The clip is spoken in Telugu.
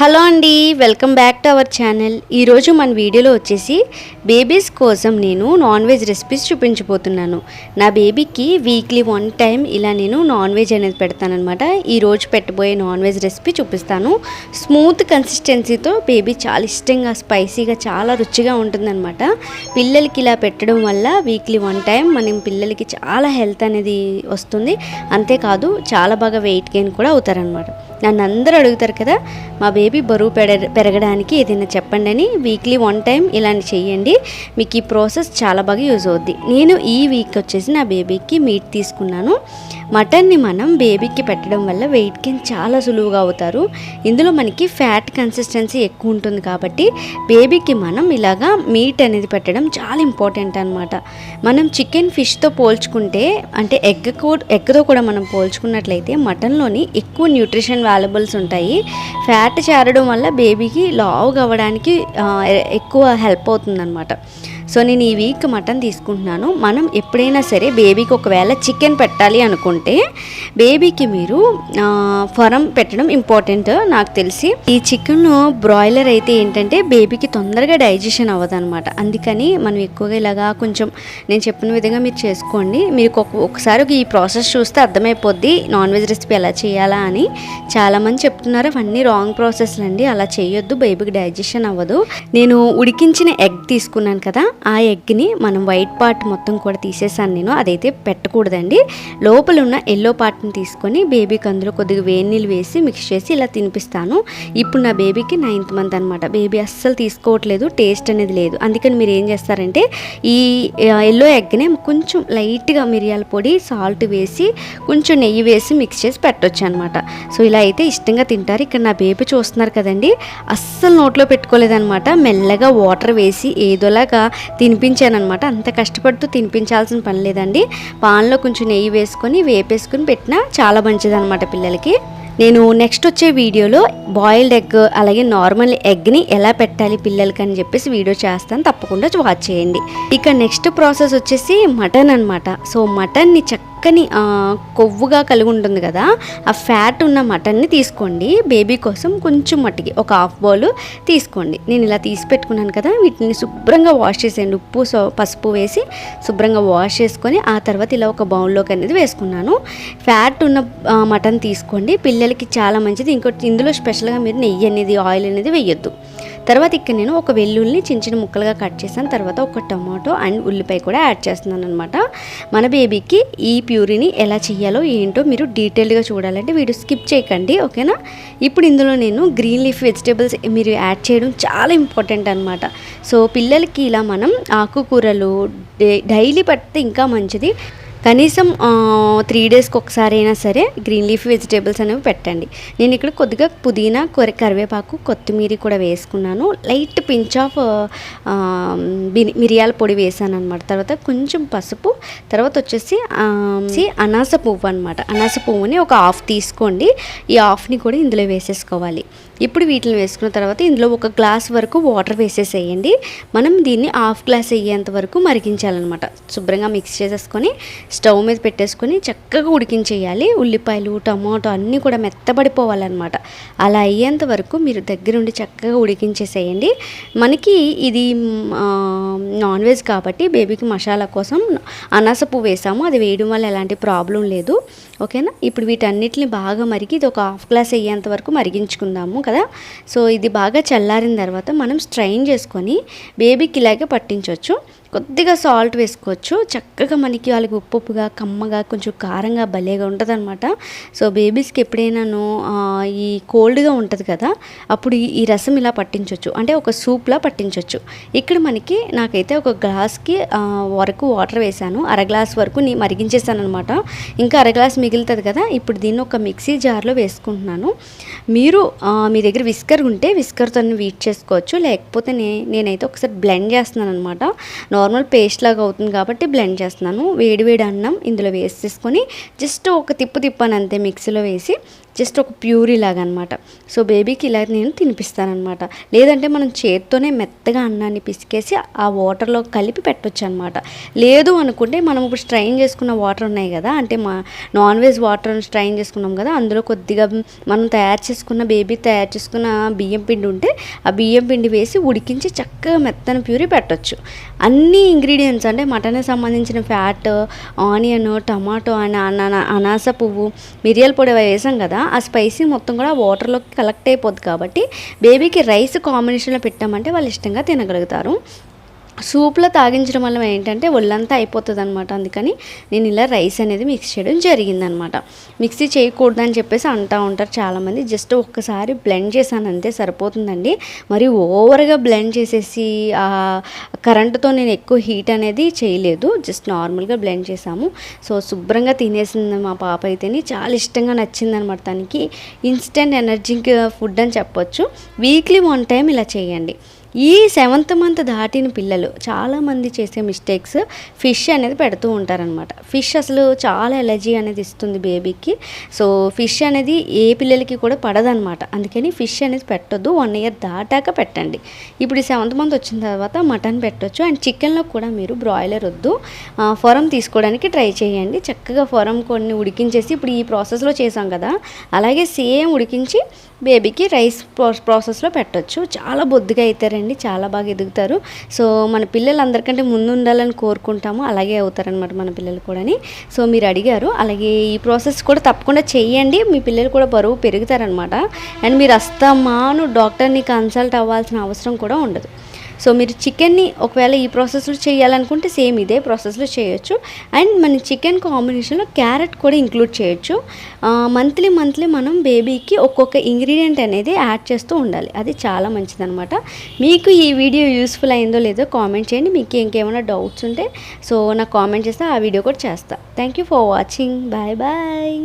హలో అండి welcome back to our channel. ఈరోజు మన వీడియోలో వచ్చేసి బేబీస్ కోసం నేను నాన్ వెజ్ రెసిపీస్ చూపించబోతున్నాను. నా బేబీకి వీక్లీ వన్ టైం ఇలా నేను నాన్ వెజ్ అనేది పెడతానమాట ఈరోజు పెట్టబోయే నాన్ వెజ్ రెసిపీ చూపిస్తాను. స్మూత్ కన్సిస్టెన్సీతో బేబీ చాలా ఇష్టంగా స్పైసీగా చాలా రుచిగా ఉంటుందన్నమాట. పిల్లలకి ఇలా పెట్టడం వల్ల వీక్లీ వన్ టైం మనం పిల్లలకి చాలా హెల్త్ అనేది వస్తుంది. అంతేకాదు చాలా బాగా వెయిట్ గెయిన్ కూడా అవుతారనమాట నన్ను అందరూ అడుగుతారు కదా మా బేబీ బరువు పెడ పెరగడానికి ఏదైనా చెప్పండి అని వీక్లీ వన్ టైం ఇలాంటి చేయండి మీకు ఈ ప్రాసెస్ చాలా బాగా యూజ్ అవుద్ది. నేను ఈ వీక్ వచ్చేసి నా బేబీకి మీట్ తీసుకున్నాను. మటన్ని మనం బేబీకి పెట్టడం వల్ల వెయిట్ గెయిన్ చాలా సులువుగా అవుతారు. ఇందులో మనకి ఫ్యాట్ కన్సిస్టెన్సీ ఎక్కువ ఉంటుంది కాబట్టి బేబీకి మనం ఇలాగా మీట్ అనేది పెట్టడం చాలా ఇంపార్టెంట్ అనమాట మనం చికెన్ ఫిష్తో పోల్చుకుంటే అంటే ఎగ్ కూడా ఎగ్తో కూడా మనం పోల్చుకున్నట్లయితే మటన్లోని ఎక్కువ న్యూట్రిషన్ వాల్యుబుల్స్ ఉంటాయి. ఫ్యాట్ చేరడం వల్ల బేబీకి లావు అవ్వడానికి ఎక్కువ హెల్ప్ అవుతుందన్నమాట. సో నేను ఈ వీక్ మటన్ తీసుకుంటున్నాను. మనం ఎప్పుడైనా సరే బేబీకి ఒకవేళ చికెన్ పెట్టాలి అనుకుంటే బేబీకి మీరు ఫరం పెట్టడం ఇంపార్టెంట్ నాకు తెలిసి. ఈ చికెన్ బ్రాయిలర్ అయితే ఏంటంటే బేబీకి తొందరగా డైజెషన్ అవ్వదు అనమాట అందుకని మనం ఎక్కువగా ఇలాగా కొంచెం నేను చెప్పిన విధంగా మీరు చేసుకోండి. మీరు ఒక- ఒకసారి ఈ ప్రాసెస్ చూస్తే అర్థమైపోద్ది నాన్ వెజ్ రెసిపీ ఎలా చేయాలా అని. చాలామంది చెప్తున్నారు అవన్నీ రాంగ్ ప్రాసెస్లు అండి అలా చేయొద్దు బేబీకి డైజెషన్ అవ్వదు. నేను ఉడికించిన ఎగ్ తీసుకున్నాను కదా ఆ ఎగ్ని మనం వైట్ పార్ట్ మొత్తం కూడా తీసేసాను నేను. అదైతే పెట్టకూడదండి. లోపల ఉన్న ఎల్లో పార్ట్ని తీసుకొని బేబీకి అందులో కొద్దిగా వేడి నీళ్ళు వేసి మిక్స్ చేసి ఇలా తినిపిస్తాను. ఇప్పుడు నా బేబీకి నైన్త్ మంత్ అనమాట బేబీ అస్సలు తీసుకోవట్లేదు టేస్ట్ అనేది లేదు. అందుకని మీరు ఏం చేస్తారంటే ఈ ఎల్లో ఎగ్ని కొంచెం లైట్గా మిరియాల పొడి సాల్ట్ వేసి కొంచెం నెయ్యి వేసి మిక్స్ చేసి పెట్టొచ్చు అనమాట సో ఇలా అయితే ఇష్టంగా తింటారు. ఇక్కడ నా బేబీ చూస్తున్నారు కదండి. అస్సలు నోట్లో పెట్టుకోలేదనమాట మెల్లగా వాటర్ వేసి ఏదోలాగా తినిపించానమాట అంత కష్టపడుతూ తినిపించాల్సిన పని లేదండి. పాన్లో కొంచెం నెయ్యి వేసుకొని వేపేసుకొని పెట్టినా చాలా మంచిదన్నమాట పిల్లలకి. నేను నెక్స్ట్ వచ్చే వీడియోలో బాయిల్డ్ ఎగ్ అలాగే నార్మల్ ఎగ్ని ఎలా పెట్టాలి పిల్లలకి అని చెప్పేసి వీడియో చేస్తాను. తప్పకుండా వాచ్ చేయండి. ఇక నెక్స్ట్ ప్రాసెస్ వచ్చేసి మటన్ అనమాట సో మటన్ని చక్క చక్కని కొవ్వుగా కలిగి ఉంటుంది కదా ఆ ఫ్యాట్ ఉన్న మటన్ని తీసుకోండి. బేబీ కోసం కొంచెం మట్టికి ఒక హాఫ్ బౌల్ తీసుకోండి. నేను ఇలా తీసి పెట్టుకున్నాను కదా వీటిని శుభ్రంగా వాష్ చేసేయండి. ఉప్పు సో పసుపు వేసి శుభ్రంగా వాష్ చేసుకొని ఆ తర్వాత ఇలా ఒక బౌల్లోకి అనేది వేసుకున్నాను. ఫ్యాట్ ఉన్న మటన్ తీసుకోండి. పిల్లలకి చాలా మంచిది. ఇంకోటి ఇందులో స్పెషల్గా మీరు నెయ్యి అనేది ఆయిల్ అనేది వేయొద్దు. తర్వాత ఇక్కడ నేను ఒక వెల్లుల్లిని చిన్న చిన్న ముక్కలుగా కట్ చేశాను. తర్వాత ఒక టమాటో అండ్ ఉల్లిపాయ కూడా యాడ్ చేస్తున్నాను అనమాట మన బేబీకి ఈ ప్యూరీని ఎలా చేయాలో ఏంటో మీరు డీటెయిల్గా చూడాలంటే వీడియో స్కిప్ చేయకండి ఓకేనా? ఇప్పుడు ఇందులో నేను గ్రీన్ లీఫ్ వెజిటేబుల్స్ మీరు యాడ్ చేయడం చాలా ఇంపార్టెంట్ అనమాట సో పిల్లలకి ఇలా మనం ఆకుకూరలు డైలీ పడితే ఇంకా మంచిది. కనీసం త్రీ డేస్కి ఒకసారి అయినా సరే గ్రీన్ లీఫ్ వెజిటేబుల్స్ అనేవి పెట్టండి. నేను ఇక్కడ కొద్దిగా పుదీనా కొర కరివేపాకు కొత్తిమీర కూడా వేసుకున్నాను. లైట్ పించ్ ఆఫ్ మిరియాల పొడి వేసాను అనమాట తర్వాత కొంచెం పసుపు తర్వాత వచ్చేసి అనాస పువ్వు అనమాట అనాస పువ్వుని ఒక హాఫ్ తీసుకోండి. ఈ హాఫ్ని కూడా ఇందులో వేసేసుకోవాలి. ఇప్పుడు వీటిని వేసుకున్న తర్వాత ఇందులో ఒక గ్లాస్ వరకు వాటర్ వేసేసేయండి. మనం దీన్ని హాఫ్ గ్లాస్ అయ్యేంత వరకు మరిగించాలన్నమాట. శుభ్రంగా మిక్స్ చేసేసుకొని స్టవ్ మీద పెట్టేసుకొని చక్కగా ఉడికించేయాలి. ఉల్లిపాయలు టమాటో అన్నీ కూడా మెత్తబడిపోవాలన్నమాట. అలా అయ్యేంత వరకు మీరు దగ్గరుండి చక్కగా ఉడికించేసేయండి. మనకి ఇది నాన్ వెజ్ కాబట్టి బేబీకి మసాలా కోసం అనాస పువ్వు వేసాము. అది వేయడం వల్ల ఎలాంటి ప్రాబ్లం లేదు. ఓకేనా? ఇప్పుడు వీటన్నిటిని బాగా మరిగి ఇది ఒక హాఫ్ గ్లాస్ అయ్యేంత వరకు మరిగించుకుందాము కదా? సో ఇది బాగా చల్లారిన తర్వాత మనం స్ట్రైన్ చేసుకొని బేబీకి ఇలాగే పట్టించవచ్చు. కొద్దిగా సాల్ట్ వేసుకోవచ్చు. చక్కగా మనకి వాళ్ళకి ఉప్పు ఉప్పుగా కమ్మగా కొంచెం కారంగా భలేగా ఉంటుంది అనమాట సో బేబీస్కి ఎప్పుడైనాను ఈ కోల్డ్గా ఉంటుంది కదా అప్పుడు ఈ- రసం ఇలా పట్టించవచ్చు అంటే ఒక సూప్లా పట్టించవచ్చు ఇక్కడ మనకి నాకైతే ఒక గ్లాస్కి వరకు వాటర్ వేసాను. అర గ్లాస్ వరకు నీ మరిగించేసాను అనమాట ఇంకా అర గ్లాస్ మిగులుతుంది కదా ఇప్పుడు దీన్ని ఒక మిక్సీ జార్లో వేసుకుంటున్నాను. మీరు మీ దగ్గర విస్కర్ ఉంటే విస్కర్తో వీట్ చేసుకోవచ్చు. లేకపోతే నే నేనైతే ఒకసారి బ్లెండ్ చేస్తున్నాను అనమాట నార్మల్ పేస్ట్ లాగా అవుతుంది కాబట్టి బ్లెండ్ చేస్తున్నాను. వేడివేడి అన్నం ఇందులో వేసేసుకొని జస్ట్ ఒక తిప్పు తిప్పాను అంతే మిక్సీలో వేసి జస్ట్ ఒక ప్యూరీ లాగా అనమాట సో బేబీకి ఇలా నేను తినిపిస్తానమాట లేదంటే మనం చేత్తోనే మెత్తగా అన్నాన్ని పిసికేసి ఆ వాటర్లో కలిపి పెట్టొచ్చు అనమాట లేదు అనుకుంటే మనం ఇప్పుడు స్ట్రైన్ చేసుకున్న వాటర్ ఉన్నాయి కదా అంటే మా నాన్ వెజ్ వాటర్ స్ట్రైన్ చేసుకున్నాం కదా అందులో కొద్దిగా మనం తయారు చేసుకున్న బేబీ తయారు చేసుకున్న బియ్యం పిండి ఉంటే ఆ బియ్యం పిండి వేసి ఉడికించి చక్కగా మెత్తని ప్యూరీ పెట్టొచ్చు. అన్ని ఇంగ్రీడియంట్స్ అంటే మటన్కి సంబంధించిన ఫ్యాట్ ఆనియన్ టమాటో అండ్ అనాస పువ్వు మిరియాల పొడి వేసాం కదా ఆ స్పైసీ మొత్తం కూడా వాటర్లోకి కలెక్ట్ అయిపోద్ది కాబట్టి బేబీకి రైస్ కాంబినేషన్లో పెట్టామంటే వాళ్ళు ఇష్టంగా తినగలుగుతారు. సూప్లో తాగించడం వల్ల ఏంటంటే ఒళ్ళంతా అయిపోతుంది అనమాట అందుకని నేను ఇలా రైస్ అనేది మిక్స్ చేయడం జరిగిందనమాట మిక్సీ చేయకూడదు అని చెప్పేసి అంటూ ఉంటారు చాలామంది. జస్ట్ ఒక్కసారి బ్లెండ్ చేశాను అంతే సరిపోతుందండి. మరి ఓవర్గా బ్లెండ్ చేసేసి ఆ కరెంటుతో నేను ఎక్కువ హీట్ అనేది చేయలేదు. జస్ట్ నార్మల్గా బ్లెండ్ చేసాము సో శుభ్రంగా తినేసింది మా పాప అయితేని చాలా ఇష్టంగా నచ్చిందనమాట తనకి. ఇన్స్టెంట్ ఎనర్జీ ఫుడ్ అని చెప్పొచ్చు. వీక్లీ వన్ టైం ఇలా చేయండి. ఈ సెవెంత్ మంత్ దాటిన పిల్లలు చాలామంది చేసే మిస్టేక్స్ ఫిష్ అనేది పెడుతూ ఉంటారనమాట ఫిష్ అసలు చాలా ఎలర్జీ అనేది ఇస్తుంది బేబీకి సో ఫిష్ అనేది ఏ పిల్లలకి కూడా పడదనమాట అందుకని ఫిష్ అనేది పెట్టొద్దు. వన్ ఇయర్ దాటాక పెట్టండి. ఇప్పుడు ఈ సెవెంత్ మంత్ వచ్చిన తర్వాత మటన్ పెట్టొచ్చు. అండ్ చికెన్లో కూడా మీరు బ్రాయిలర్ వద్దు. ఆ, ఫొరం తీసుకోవడానికి ట్రై చేయండి. చక్కగా ఫొరం కొన్ని ఉడికించేసి ఇప్పుడు ఈ ప్రాసెస్లో చేసాం కదా. అలాగే సేమ్ ఉడికించి బేబీకి రైస్ ప్రో- ప్రాసెస్లో పెట్టొచ్చు. చాలా బొద్దుగా అవుతారండి చాలా బాగా ఎదుగుతారు. సో మన పిల్లలు అందరికంటే ముందు ఉండాలని కోరుకుంటాము. అలాగే అవుతారనమాట మన పిల్లలు కూడాని. సో మీరు అడిగారు. అలాగే ఈ ప్రాసెస్ కూడా తప్పకుండా చేయండి మీ పిల్లలు కూడా బరువు పెరుగుతారనమాట అండ్ మీరు అస్తమాను డాక్టర్ని కన్సల్ట్ అవ్వాల్సిన అవసరం కూడా ఉండదు. సో మీరు చికెన్ని ఒకవేళ ఈ ప్రాసెస్లో చేయాలనుకుంటే సేమ్ ఇదే ప్రాసెస్లో చేయొచ్చు. అండ్ మన చికెన్ కాంబినేషన్లో క్యారెట్ కూడా ఇంక్లూడ్ చేయొచ్చు. మంత్లీ మంత్లీ మనం బేబీకి ఒక్కొక్క ఇంగ్రీడియంట్ అనేది యాడ్ చేస్తూ ఉండాలి. అది చాలా మంచిదనమాట మీకు ఈ వీడియో యూస్ఫుల్ అయిందో లేదో కామెంట్ చేయండి. మీకు ఇంకేమైనా డౌట్స్ ఉంటే సో నాకు కామెంట్ చేస్తే ఆ వీడియో కూడా చేస్తా. Thank you for watching bye bye